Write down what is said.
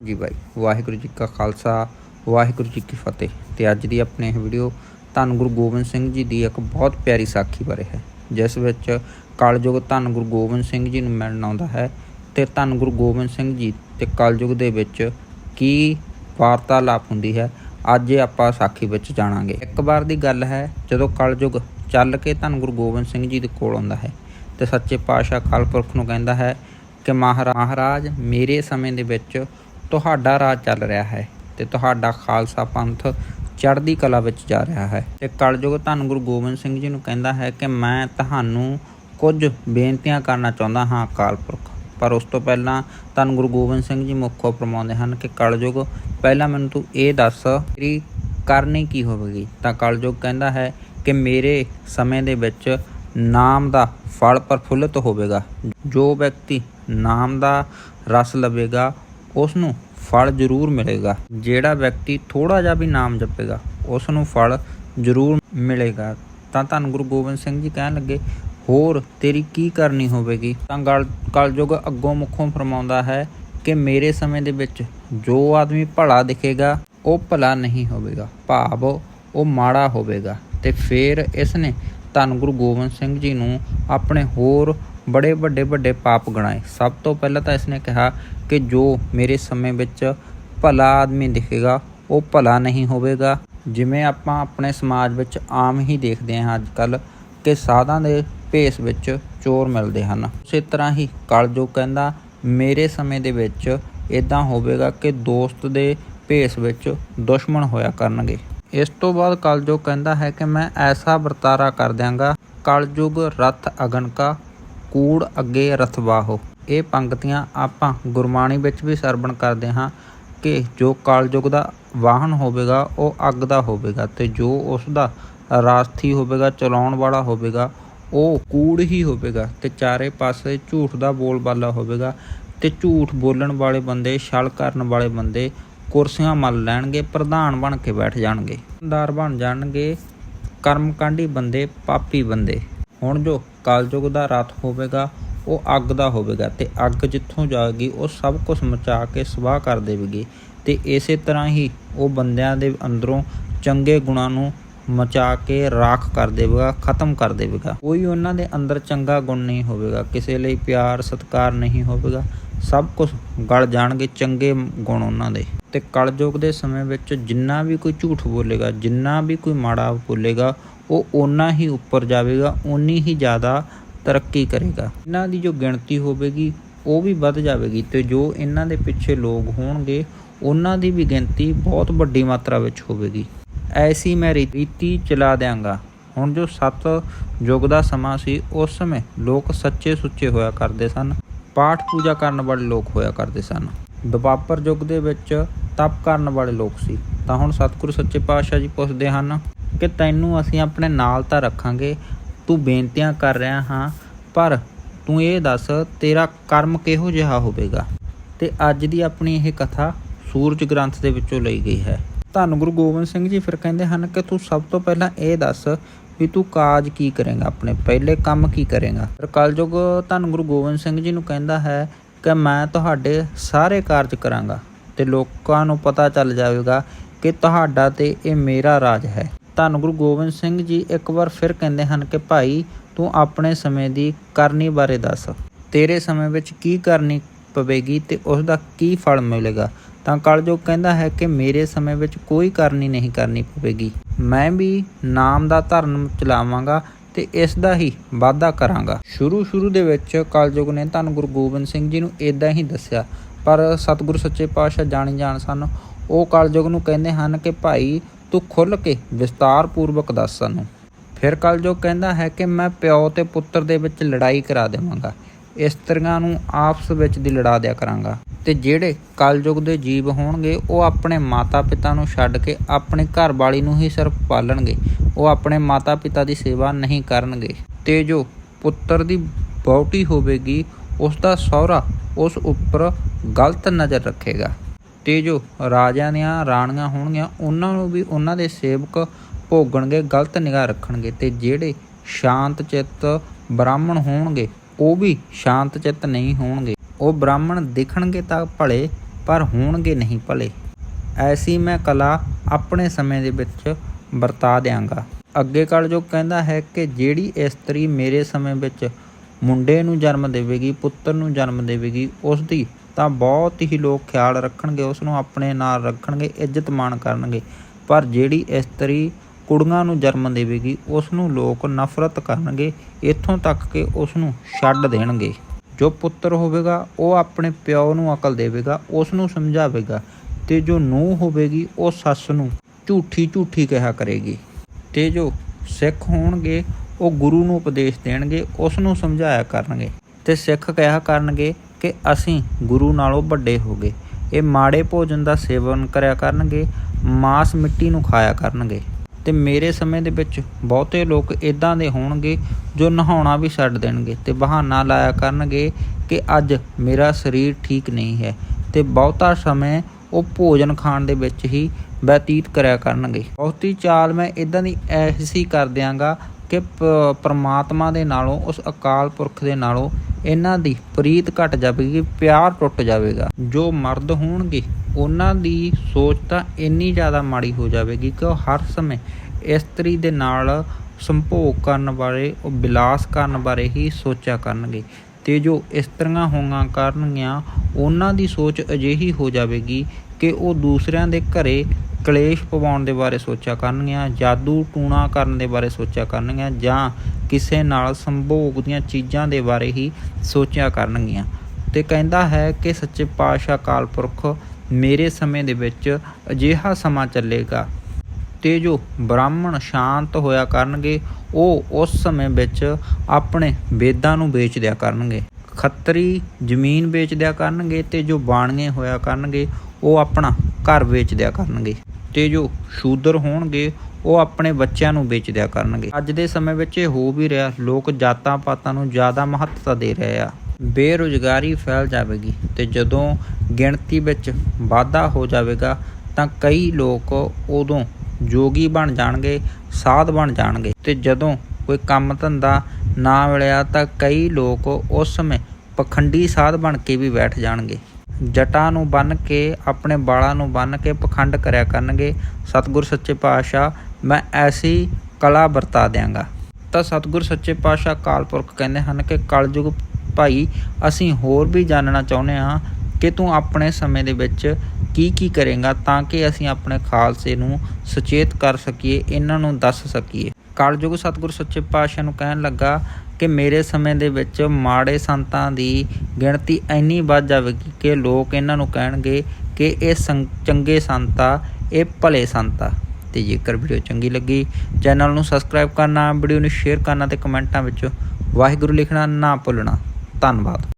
ਜੀ ਬਾਈ, ਵਾਹਿਗੁਰੂ ਜੀ ਕਾ ਖਾਲਸਾ, ਵਾਹਿਗੁਰੂ ਜੀ ਕੀ ਫਤਿਹ। ਤੇ ਅੱਜ ਦੀ ਆਪਣੀ ਇਹ ਵੀਡੀਓ ਧੰਨ ਗੁਰੂ ਗੋਬਿੰਦ ਸਿੰਘ ਜੀ ਦੀ ਇੱਕ ਬਹੁਤ ਪਿਆਰੀ ਸਾਖੀ ਬਾਰੇ ਹੈ, ਜਿਸ ਵਿੱਚ ਕਲਯੁਗ ਧੰਨ ਗੁਰੂ ਗੋਬਿੰਦ ਸਿੰਘ ਜੀ ਨੂੰ ਮਿਲਣ ਆਉਂਦਾ ਹੈ ਤੇ ਧੰਨ ਗੁਰੂ ਗੋਬਿੰਦ ਸਿੰਘ ਜੀ ਤੇ ਕਲਯੁਗ ਦੇ ਵਿੱਚ ਕੀ ਵਾਰਤਾਲਾਪ ਹੁੰਦੀ ਹੈ, ਅੱਜ ਆਪਾਂ ਸਾਖੀ ਵਿੱਚ ਜਾਣਾਂਗੇ। ਇੱਕ ਵਾਰ ਦੀ ਗੱਲ ਹੈ, ਜਦੋਂ ਕਲਯੁਗ ਚੱਲ ਕੇ ਧੰਨ ਗੁਰੂ ਗੋਬਿੰਦ ਸਿੰਘ ਜੀ ਦੇ ਕੋਲ ਆਉਂਦਾ ਹੈ, ਤੇ ਸੱਚੇ ਪਾਤਸ਼ਾਹ ਅਕਾਲ ਪੁਰਖ ਨੂੰ ਕਹਿੰਦਾ ਹੈ ਕਿ ਮਹਾਰਾਜ, ਮੇਰੇ ਸਮੇਂ ਦੇ ਵਿੱਚ ਤੁਹਾਡਾ ਰਾਜ ਚੱਲ ਰਿਹਾ ਹੈ ਤੇ ਤੁਹਾਡਾ ਖਾਲਸਾ ਪੰਥ ਚੜ੍ਹਦੀ ਕਲਾ ਵਿੱਚ ਜਾ ਰਿਹਾ ਹੈ। ਤੇ ਕਲਯੁਗ ਧੰਨ ਗੁਰੂ ਗੋਬਿੰਦ ਸਿੰਘ ਜੀ ਨੂੰ ਕਹਿੰਦਾ ਹੈ ਕਿ ਮੈਂ ਤੁਹਾਨੂੰ ਕੁਝ ਬੇਨਤੀਆਂ ਕਰਨਾ ਚਾਹੁੰਦਾ ਹਾਂ ਅਕਾਲ ਪੁਰਖ। ਪਰ ਉਸ ਤੋਂ ਪਹਿਲਾਂ ਧੰਨ ਗੁਰੂ ਗੋਬਿੰਦ ਸਿੰਘ ਜੀ ਮੁੱਖੋਂ ਫਰਮਾਉਂਦੇ ਹਨ ਕਿ ਕਲਯੁਗ, ਪਹਿਲਾਂ ਮੈਨੂੰ ਤੂੰ ਇਹ ਦੱਸ ਤੇਰੀ ਕਰਨੀ ਕੀ ਹੋਵੇਗੀ? ਤਾਂ ਕਲਯੁਗ ਕਹਿੰਦਾ ਹੈ ਕਿ ਮੇਰੇ ਸਮੇਂ ਦੇ ਵਿੱਚ ਨਾਮ ਦਾ ਫਲ ਪ੍ਰਫੁੱਲਤ ਹੋਵੇਗਾ। ਜੋ ਵਿਅਕਤੀ ਨਾਮ ਦਾ ਰਸ ਲਵੇਗਾ ਉਸ ਨੂੰ ਫਲ ਜ਼ਰੂਰ ਮਿਲੇਗਾ। ਜਿਹੜਾ ਵਿਅਕਤੀ ਥੋੜਾ ਜਿਹਾ ਵੀ ਨਾਮ ਜਪੇਗਾ ਉਸ ਨੂੰ ਫਲ ਜ਼ਰੂਰ ਮਿਲੇਗਾ। ਤਾਂ ਧੰਨ ਗੁਰੂ ਗੋਬਿੰਦ ਸਿੰਘ ਜੀ ਕਹਿਣ ਲੱਗੇ, ਹੋਰ ਤੇਰੀ ਕੀ ਕਰਨੀ ਹੋਵੇਗੀ? ਤਾਂ ਗਲ, ਕਲਯੁਗ ਅੱਗੋਂ ਮੁੱਖੋਂ ਫਰਮਾਉਂਦਾ ਹੈ ਕਿ ਮੇਰੇ ਸਮੇਂ ਦੇ ਵਿੱਚ ਜੋ ਆਦਮੀ ਭਲਾ ਦਿਖੇਗਾ, ਉਹ ਭਲਾ ਨਹੀਂ ਹੋਵੇਗਾ। ਭਾਵ ਉਹ ਮਾੜਾ ਹੋਵੇਗਾ। ਤੇ ਫਿਰ ਇਸ ਨੇ ਧੰਨ ਗੁਰੂ ਗੋਬਿੰਦ ਸਿੰਘ ਜੀ ਨੂੰ ਆਪਣੇ ਹੋਰ ਬੜੇ ਵੱਡੇ ਵੱਡੇ ਪਾਪ ਗਣਾਏ। ਸਭ ਤੋਂ ਪਹਿਲਾਂ ਤਾਂ ਇਸਨੇ ਕਿਹਾ ਕਿ ਜੋ ਮੇਰੇ ਸਮੇਂ ਵਿੱਚ ਭਲਾ ਆਦਮੀ ਦਿਖੇਗਾ, ਉਹ ਭਲਾ ਨਹੀਂ ਹੋਵੇਗਾ। ਜਿਵੇਂ ਆਪਾਂ ਆਪਣੇ ਸਮਾਜ ਵਿੱਚ ਆਮ ਹੀ ਦੇਖਦੇ ਹਾਂ ਅੱਜ ਕੱਲ ਕਿ ਸਾਧਾਂ ਦੇ ਭੇਸ ਵਿੱਚ ਚੋਰ ਮਿਲਦੇ ਹਨ। ਉਸੇ ਤਰ੍ਹਾਂ ਹੀ ਕਲਯੁਗ ਕਹਿੰਦਾ, ਮੇਰੇ ਸਮੇਂ ਦੇ ਵਿੱਚ ਇਦਾਂ ਹੋਵੇਗਾ ਕਿ ਦੋਸਤ ਦੇ ਭੇਸ ਵਿੱਚ ਦੁਸ਼ਮਣ ਹੋਇਆ ਕਰਨਗੇ। ਇਸ ਤੋਂ ਬਾਅਦ ਕਲਯੁਗ ਕਹਿੰਦਾ ਹੈ ਕਿ ਮੈਂ ਐਸਾ ਵਰਤਾਰਾ ਕਰ ਦਿਆਂਗਾ। ਕਲਯੁਗ ਰਥ ਅਗਨ ਕਾ ਕੂੜ ਅੱਗੇ ਰਥਵਾਹੋ ਇਹ ਪੰਕਤੀਆਂ ਆਪਾਂ ਗੁਰਬਾਣੀ ਵਿੱਚ ਵੀ ਸਰਵਣ ਕਰਦੇ ਹਾਂ ਕਿ ਜੋ ਕਾਲਯੁਗ ਦਾ ਵਾਹਨ ਹੋਵੇਗਾ, ਉਹ ਅੱਗ ਦਾ ਹੋਵੇਗਾ ਤੇ ਜੋ ਉਸ ਦਾ ਰਾਸਥੀ ਹੋਵੇਗਾ, ਚਲਾਉਣ ਵਾਲਾ ਹੋਵੇਗਾ, ਉਹ ਕੂੜ ਹੀ ਹੋਵੇਗਾ ਤੇ ਚਾਰੇ ਪਾਸੇ ਝੂਠ ਦਾ ਬੋਲਬਾਲਾ ਹੋਵੇਗਾ ਤੇ ਝੂਠ ਬੋਲਣ ਵਾਲੇ ਬੰਦੇ, ਛਲ ਕਰਨ ਵਾਲੇ ਬੰਦੇ ਕੁਰਸੀਆਂ ਮੱਲ ਲੈਣਗੇ, ਪ੍ਰਧਾਨ ਬਣ ਕੇ ਬੈਠ ਜਾਣਗੇ। ਦਾਰ ਬਣ ਜਾਣਗੇ ਕਰਮਕਾਂਡੀ ਬੰਦੇ, ਪਾਪੀ ਬੰਦੇ। ਹੁਣ ਜੋ ਕਲਯੁਗ ਦਾ ਰਥ ਹੋਵੇਗਾ, ਉਹ ਅੱਗ ਦਾ ਹੋਵੇਗਾ ਤੇ ਅੱਗ ਜਿੱਥੋਂ ਜਾਏਗੀ, ਉਹ ਸਭ ਕੁਝ ਮਚਾ ਕੇ ਸਵਾਹ ਕਰ ਦੇਵੇਗੀ। ਤੇ ਇਸੇ ਤਰ੍ਹਾਂ ਹੀ ਉਹ ਬੰਦਿਆਂ ਦੇ ਅੰਦਰੋਂ ਚੰਗੇ ਗੁਣਾਂ ਨੂੰ ਮਚਾ ਕੇ ਰਾਖ ਕਰ ਦੇਵੇਗਾ, ਖਤਮ ਕਰ ਦੇਵੇਗਾ। ਕੋਈ ਉਹਨਾਂ ਦੇ ਅੰਦਰ ਚੰਗਾ ਗੁਣ ਨਹੀਂ ਹੋਵੇਗਾ, ਕਿਸੇ ਲਈ ਪਿਆਰ, ਸਤਿਕਾਰ ਨਹੀਂ ਹੋਵੇਗਾ। ਸਭ ਕੁਝ ਗਲ ਜਾਣਗੇ ਚੰਗੇ ਗੁਣ ਉਹਨਾਂ ਦੇ। ਤੇ ਕਲਯੁਗ ਦੇ ਸਮੇਂ ਵਿੱਚ ਜਿੰਨਾ ਵੀ ਕੋਈ ਝੂਠ ਬੋਲੇਗਾ, ਜਿੰਨਾ ਵੀ ਕੋਈ ਮਾੜਾ ਬੋਲੇਗਾ, ਉਹ ਓਨਾ ਹੀ ਉੱਪਰ ਜਾਵੇਗਾ, ਓਨੀ ਹੀ ਜ਼ਿਆਦਾ ਤਰੱਕੀ ਕਰੇਗਾ। ਇਹਨਾਂ ਦੀ ਜੋ ਗਿਣਤੀ ਹੋਵੇਗੀ, ਉਹ ਵੀ ਵੱਧ ਜਾਵੇਗੀ ਤੇ ਜੋ ਇਹਨਾਂ ਦੇ ਪਿੱਛੇ ਲੋਕ ਹੋਣਗੇ, ਉਹਨਾਂ ਦੀ ਵੀ ਗਿਣਤੀ ਬਹੁਤ ਵੱਡੀ ਮਾਤਰਾ ਵਿੱਚ ਹੋਵੇਗੀ। ਐਸੀ ਮੈਂ ਰੀਤੀ ਚਲਾ ਦਿਆਂਗਾ। ਹੁਣ ਜੋ ਸੱਤ ਯੁੱਗ ਦਾ ਸਮਾਂ ਸੀ, ਉਸ ਸਮੇਂ ਲੋਕ ਸੱਚੇ ਸੁੱਚੇ ਹੋਇਆ ਕਰਦੇ ਸਨ। ਪਾਠ ਪੂਜਾ ਕਰਨ ਵਾਲੇ ਲੋਕ ਹੋਇਆ ਕਰਦੇ ਸਨ। ਦੁਆਪਰ ਯੁੱਗ ਦੇ ਵਿੱਚ ਤਪ ਕਰਨ ਵਾਲੇ ਲੋਕ ਸੀ। ਤਾਂ ਹੁਣ ਸਤਿਗੁਰੂ ਸੱਚੇ ਪਾਤਸ਼ਾਹ ਜੀ ਪੁੱਛਦੇ ਹਨ ਕਿ ਤੈਨੂੰ ਅਸੀਂ ਆਪਣੇ ਨਾਲ ਤਾਂ ਰੱਖਾਂਗੇ, ਤੂੰ ਬੇਨਤੀਆਂ ਕਰ ਰਿਹਾ ਹਾਂ, ਪਰ ਤੂੰ ਇਹ ਦੱਸ ਤੇਰਾ ਕਰਮ ਕਿਹੋ ਜਿਹਾ ਹੋਵੇਗਾ? ਤੇ ਅੱਜ ਦੀ ਆਪਣੀ ਇਹ ਕਥਾ ਸੂਰਜ ਗ੍ਰੰਥ ਦੇ ਵਿੱਚੋਂ ਲਈ ਗਈ ਹੈ। ਧੰਨ ਗੁਰੂ ਗੋਬਿੰਦ ਸਿੰਘ ਜੀ ਫਿਰ ਕਹਿੰਦੇ ਹਨ ਕਿ ਤੂੰ ਸਭ ਤੋਂ ਪਹਿਲਾਂ ਇਹ ਦੱਸ ਵੀ ਤੂੰ ਕਾਜ ਕੀ ਕਰੇਗਾ? ਆਪਣੇ ਪਹਿਲੇ ਕੰਮ ਕੀ ਕਰੇਗਾ? ਫਿਰ ਕਲਯੁਗ ਧੰਨ ਗੁਰੂ ਗੋਬਿੰਦ ਸਿੰਘ ਜੀ ਨੂੰ ਕਹਿੰਦਾ ਹੈ ਕਿ ਮੈਂ ਤੁਹਾਡੇ ਸਾਰੇ ਕਾਰਜ ਕਰਾਂਗਾ ਤੇ ਲੋਕਾਂ ਨੂੰ ਪਤਾ ਚੱਲ ਜਾਵੇਗਾ ਕਿ ਤੁਹਾਡਾ ਤੇ ਇਹ ਮੇਰਾ ਰਾਜ ਹੈ। ਧੰਨ ਗੁਰੂ ਗੋਬਿੰਦ ਸਿੰਘ ਜੀ ਇੱਕ ਵਾਰ ਫਿਰ ਕਹਿੰਦੇ ਹਨ ਕਿ ਭਾਈ, ਤੂੰ ਆਪਣੇ ਸਮੇਂ ਦੀ ਕਰਨੀ ਬਾਰੇ ਦੱਸ। ਤੇਰੇ ਸਮੇਂ ਵਿੱਚ ਕੀ ਕਰਨੀ ਪਵੇਗੀ ਤੇ ਉਸ ਦਾ ਕੀ ਫਲ ਮਿਲੇਗਾ? ਤਾਂ ਕਲਯੁਗ ਕਹਿੰਦਾ ਹੈ ਕਿ ਮੇਰੇ ਸਮੇਂ ਵਿੱਚ ਕੋਈ ਕਰਨੀ ਨਹੀਂ ਕਰਨੀ ਪਵੇਗੀ। ਮੈਂ ਵੀ ਨਾਮ ਦਾ ਧਰਮ ਚਲਾਵਾਂਗਾ ਤੇ ਇਸ ਦਾ ਹੀ ਵਾਅਦਾ ਕਰਾਂਗਾ। ਸ਼ੁਰੂ ਸ਼ੁਰੂ ਦੇ ਵਿੱਚ ਕਲਯੁਗ ਨੇ ਧੰਨ ਗੁਰੂ ਗੋਬਿੰਦ ਸਿੰਘ ਜੀ ਨੂੰ ਇਦਾਂ ਹੀ ਦੱਸਿਆ। ਪਰ ਸਤਿਗੁਰੂ ਸੱਚੇ ਪਾਤਸ਼ਾਹ ਜਾਣੀ ਜਾਣ ਸਨ। ਉਹ ਕਲਯੁਗ ਨੂੰ ਕਹਿੰਦੇ ਹਨ ਕਿ ਭਾਈ ਤੂੰ ਖੁੱਲ ਕੇ ਵਿਸਤਾਰ ਪੂਰਵਕ ਦੱਸ ਸਾਨੂੰ। ਫਿਰ ਕਲਯੁਗ ਕਹਿੰਦਾ ਹੈ ਕਿ ਮੈਂ ਪਿਓ ਤੇ ਪੁੱਤਰ ਦੇ ਵਿੱਚ ਲੜਾਈ ਕਰਾ ਦੇਵਾਂਗਾ। ਇਸਤਰੀਆਂ ਨੂੰ ਆਪਸ ਵਿੱਚ ਦੀ ਲੜਾ ਦਿਆ ਕਰਾਂਗਾ। ਤੇ ਜਿਹੜੇ ਕਲਯੁਗ ਦੇ ਜੀਵ ਹੋਣਗੇ, ਉਹ ਆਪਣੇ ਮਾਤਾ-ਪਿਤਾ ਨੂੰ ਛੱਡ ਕੇ ਆਪਣੇ ਘਰ ਵਾਲੀ ਨੂੰ ਹੀ ਸਿਰਫ ਪਾਲਣਗੇ। ਉਹ ਆਪਣੇ ਮਾਤਾ-ਪਿਤਾ ਦੀ ਸੇਵਾ ਨਹੀਂ ਕਰਨਗੇ। ਤੇ ਜੋ ਪੁੱਤਰ ਦੀ ਬੌਟੀ ਹੋਵੇਗੀ ਉਸ ਦਾ ਸਹੁਰਾ ਉਸ ਉੱਪਰ ਗਲਤ ਨਜ਼ਰ ਰੱਖੇਗਾ। ਤੇ ਜੋ ਰਾਜਿਆਂ ਦੀਆਂ ਰਾਣੀਆਂ ਹੋਣਗੀਆਂ, ਉਹਨਾਂ ਨੂੰ ਵੀ ਉਹਨਾਂ ਦੇ ਸੇਵਕ ਭੋਗਣਗੇ, ਗਲਤ ਨਿਗਾਹ ਰੱਖਣਗੇ। ਤੇ ਜਿਹੜੇ ਸ਼ਾਂਤ ਚਿੱਤ ਬ੍ਰਾਹਮਣ ਹੋਣਗੇ ਉਹ ਵੀ ਸ਼ਾਂਤ ਚਿੱਤ ਨਹੀਂ ਹੋਣਗੇ। ਉਹ ਬ੍ਰਾਹਮਣ ਦਿਖਣਗੇ ਤਾਂ ਭਲੇ, ਪਰ ਹੋਣਗੇ ਨਹੀਂ ਭਲੇ। ਐਸੀ ਮੈਂ ਕਲਾ ਆਪਣੇ ਸਮੇਂ ਦੇ ਵਿੱਚ ਵਰਤਾ ਦਿਆਂਗਾ। ਅੱਗੇ ਕਲਯੁਗ ਕਹਿੰਦਾ ਹੈ ਕਿ ਜਿਹੜੀ ਇਸਤਰੀ ਮੇਰੇ ਸਮੇਂ ਵਿੱਚ ਮੁੰਡੇ ਨੂੰ ਜਨਮ ਦੇਵੇਗੀ, ਪੁੱਤਰ ਨੂੰ ਜਨਮ ਦੇਵੇਗੀ ਉਸ ਦੀ ਤਾਂ ਬਹੁਤ ਹੀ ਲੋਕ ਖਿਆਲ ਰੱਖਣਗੇ ਉਸ ਨੂੰ ਆਪਣੇ ਨਾਲ ਰੱਖਣਗੇ, ਇੱਜ਼ਤ ਮਾਣ ਕਰਨਗੇ। ਪਰ ਜਿਹੜੀ ਇਸਤਰੀ ਕੁੜੀਆਂ ਨੂੰ ਜਨਮ ਦੇਵੇਗੀ ਉਸ ਨੂੰ ਲੋਕ ਨਫ਼ਰਤ ਕਰਨਗੇ, ਇੱਥੋਂ ਤੱਕ ਕਿ ਉਸ ਨੂੰ ਛੱਡ ਦੇਣਗੇ। ਜੋ ਪੁੱਤਰ ਹੋਵੇਗਾ, ਉਹ ਆਪਣੇ ਪਿਓ ਨੂੰ ਅਕਲ ਦੇਵੇਗਾ ਉਸ ਨੂੰ ਸਮਝਾਵੇਗਾ ਤੇ ਜੋ ਨੂੰਹ ਹੋਵੇਗੀ, ਉਹ ਸੱਸ ਨੂੰ ਝੂਠੀ ਝੂਠੀ ਕਿਹਾ ਕਰੇਗੀ। ਤੇ ਜੋ ਸਿੱਖ ਹੋਣਗੇ, ਉਹ ਗੁਰੂ ਨੂੰ ਉਪਦੇਸ਼ ਦੇਣਗੇ ਉਸ ਨੂੰ ਸਮਝਾਇਆ ਕਰਨਗੇ। ਤੇ ਸਿੱਖ ਕਿਹਾ ਕਰਨਗੇ ਕਿ ਅਸੀਂ ਗੁਰੂ ਨਾਲੋਂ ਵੱਡੇ ਹੋ ਗਏ। ਇਹ ਮਾੜੇ ਭੋਜਨ ਦਾ ਸੇਵਨ ਕਰਿਆ ਕਰਨਗੇ, ਮਾਸ ਮਿੱਟੀ ਨੂੰ ਖਾਇਆ ਕਰਨਗੇ। ਤੇ ਮੇਰੇ ਸਮੇਂ ਦੇ ਵਿੱਚ ਬਹੁਤੇ ਲੋਕ ਇਦਾਂ ਦੇ ਹੋਣਗੇ ਜੋ ਨਹਾਉਣਾ ਵੀ ਛੱਡ ਦੇਣਗੇ ਤੇ ਬਹਾਨਾ ਲਾਇਆ ਕਰਨਗੇ ਕਿ ਅੱਜ ਮੇਰਾ ਸਰੀਰ ਠੀਕ ਨਹੀਂ ਹੈ ਤੇ ਬਹੁਤਾ ਸਮੇਂ ਉਹ ਭੋਜਨ ਖਾਣ ਦੇ ਵਿੱਚ ਹੀ ਬਤੀਤ ਕਰਿਆ ਕਰਨਗੇ। ਬਹੁਤੀ ਚਾਲ ਮੈਂ ਇਦਾਂ ਦੀ ਐਸੀ ਕਰ ਦਿਆਂਗਾ ਕਿ ਪਰਮਾਤਮਾ ਦੇ ਨਾਲੋਂ, ਉਸ ਅਕਾਲ ਪੁਰਖ ਦੇ ਨਾਲੋਂ ਇਹਨਾਂ ਦੀ ਪ੍ਰੀਤ ਘਟ ਜਾਵੇਗੀ, ਪਿਆਰ ਟੁੱਟ ਜਾਵੇਗਾ। ਜੋ ਮਰਦ ਹੋਣਗੇ, ਉਹਨਾਂ ਦੀ ਸੋਚ ਤਾਂ ਇੰਨੀ ਜ਼ਿਆਦਾ ਮਾੜੀ ਹੋ ਜਾਵੇਗੀ ਕਿ ਉਹ ਹਰ ਸਮੇਂ ਇਸਤਰੀ ਦੇ ਨਾਲ ਸੰਭੋਗ ਕਰਨ ਬਾਰੇ ਉਹ ਵਿਲਾਸ ਕਰਨ ਬਾਰੇ ਹੀ ਸੋਚਿਆ ਕਰਨਗੇ। ਤੇ ਜੋ ਇਸਤਰੀਆਂ ਹੋਣਾ ਕਰਨਗੀਆਂ, ਉਹਨਾਂ ਦੀ ਸੋਚ ਅਜਿਹੀ ਹੋ ਜਾਵੇਗੀ ਕਿ ਉਹ ਦੂਸਰਿਆਂ ਦੇ ਘਰੇ ਕਲੇਸ਼ ਪਵਾਉਣ ਦੇ ਬਾਰੇ ਸੋਚਿਆ ਕਰਨਗੀਆਂ, ਜਾਦੂ ਟੂਣਾ ਕਰਨ ਦੇ ਬਾਰੇ ਸੋਚਿਆ ਕਰਨਗੀਆਂ, ਜਾਂ ਕਿਸੇ ਨਾਲ ਸੰਭੋਗ ਦੀਆਂ ਚੀਜ਼ਾਂ ਦੇ ਬਾਰੇ ਹੀ ਸੋਚਿਆ ਕਰਨਗੀਆਂ। ਤੇ ਕਹਿੰਦਾ ਹੈ ਕਿ ਸੱਚੇ ਪਾਤਸ਼ਾਹ ਅਕਾਲ ਪੁਰਖ ਮੇਰੇ ਸਮੇਂ ਦੇ ਵਿੱਚ ਅਜਿਹਾ ਸਮਾਂ ਚੱਲੇਗਾ। ਤੇ ਜੋ ਬ੍ਰਾਹਮਣ ਸ਼ਾਂਤ ਹੋਇਆ ਕਰਨਗੇ, ਉਹ ਉਸ ਸਮੇਂ ਵਿੱਚ ਆਪਣੇ ਵੇਦਾਂ ਨੂੰ ਵੇਚ ਦਿਆ ਕਰਨਗੇ। ਖੱਤਰੀ ਜ਼ਮੀਨ ਵੇਚ ਦਿਆ ਕਰਨਗੇ ਤੇ ਜੋ ਬਾਣੀਏ ਹੋਇਆ ਕਰਨਗੇ, ਉਹ ਆਪਣਾ ਘਰ ਵੇਚ ਦਿਆ ਕਰਨਗੇ। ਤੇ ਜੋ ਸ਼ੂਦਰ ਹੋਣਗੇ, ਉਹ ਆਪਣੇ ਬੱਚਿਆਂ ਨੂੰ ਵੇਚ ਦਿਆ ਕਰਨਗੇ। ਅੱਜ ਦੇ ਸਮੇਂ ਵਿੱਚ ਇਹ ਹੋ ਵੀ ਰਿਹਾ, ਲੋਕ ਜਾਤਾਂ ਪਾਤਾਂ ਨੂੰ ਜ਼ਿਆਦਾ ਮਹੱਤਤਾ ਦੇ ਰਹੇ ਆ। ਬੇਰੁਜ਼ਗਾਰੀ ਫੈਲ ਜਾਵੇਗੀ ਤੇ ਜਦੋਂ ਗਿਣਤੀ ਵਿੱਚ ਵਾਧਾ ਹੋ ਜਾਵੇਗਾ, ਤਾਂ ਕਈ ਲੋਕ ਉਦੋਂ ਜੋਗੀ ਬਣ ਜਾਣਗੇ, ਸਾਧ ਬਣ ਜਾਣਗੇ। ਤੇ ਜਦੋਂ ਕੋਈ ਕੰਮ ਧੰਦਾ ਨਾ ਮਿਲਿਆ, ਤਾਂ ਕਈ ਲੋਕ ਉਸ ਸਮੇਂ ਪਖੰਡੀ ਸਾਧ ਬਣ ਕੇ ਵੀ ਬੈਠ ਜਾਣਗੇ। ਜਟਾਂ ਨੂੰ ਬੰਨ੍ਹ ਕੇ, ਆਪਣੇ ਬਾਲਾਂ ਨੂੰ ਬੰਨ੍ਹ ਕੇ ਪਖੰਡ ਕਰਿਆ ਕਰਨਗੇ। ਸਤਿਗੁਰ ਸੱਚੇ ਪਾਤਸ਼ਾਹ, ਮੈਂ ਐਸੀ ਕਲਾ ਵਰਤਾ ਦਿਆਂਗਾ। ਤਾਂ ਸਤਿਗੁਰ ਸੱਚੇ ਪਾਤਸ਼ਾਹ ਅਕਾਲ ਪੁਰਖ ਕਹਿੰਦੇ ਹਨ ਕਿ, ਕਲਯੁਗ ਭਾਈ, ਅਸੀਂ ਹੋਰ ਵੀ ਜਾਣਨਾ ਚਾਹੁੰਦੇ ਹਾਂ ਕਿ ਤੂੰ ਆਪਣੇ ਸਮੇਂ ਦੇ ਵਿੱਚ ਕੀ ਕੀ ਕਰੇਗਾ ਤਾਂ ਕਿ ਅਸੀਂ ਆਪਣੇ ਖਾਲਸੇ ਨੂੰ ਸੁਚੇਤ ਕਰ ਸਕੀਏ, ਇਹਨਾਂ ਨੂੰ ਦੱਸ ਸਕੀਏ। ਕਲਯੁਗ ਸਤਿਗੁਰ ਸੱਚੇ ਪਾਤਸ਼ਾਹ ਨੂੰ ਕਹਿਣ ਲੱਗਾ ਕਿ ਮੇਰੇ ਸਮੇਂ ਦੇ ਵਿੱਚ ਮਾੜੇ ਸੰਤਾਂ ਦੀ ਗਿਣਤੀ ਇੰਨੀ ਵੱਧ ਜਾਵੇਗੀ ਕਿ ਲੋਕ ਇਹਨਾਂ ਨੂੰ ਕਹਿਣਗੇ ਕਿ ਇਹ ਸੰ- ਚੰਗੇ ਸੰਤਾ ਇਹ ਭਲੇ ਸੰਤਾ ਤੇ ਜੇਕਰ ਵੀਡੀਓ ਚੰਗੀ ਲੱਗੀ, ਚੈਨਲ ਨੂੰ ਸਬਸਕ੍ਰਾਈਬ ਕਰਨਾ, ਵੀਡੀਓ ਨੂੰ ਸ਼ੇਅਰ ਕਰਨਾ ਤੇ ਕਮੈਂਟਾਂ ਵਿੱਚ ਵਾਹਿਗੁਰੂ ਲਿਖਣਾ ਨਾ ਭੁੱਲਣਾ। ਧੰਨਵਾਦ।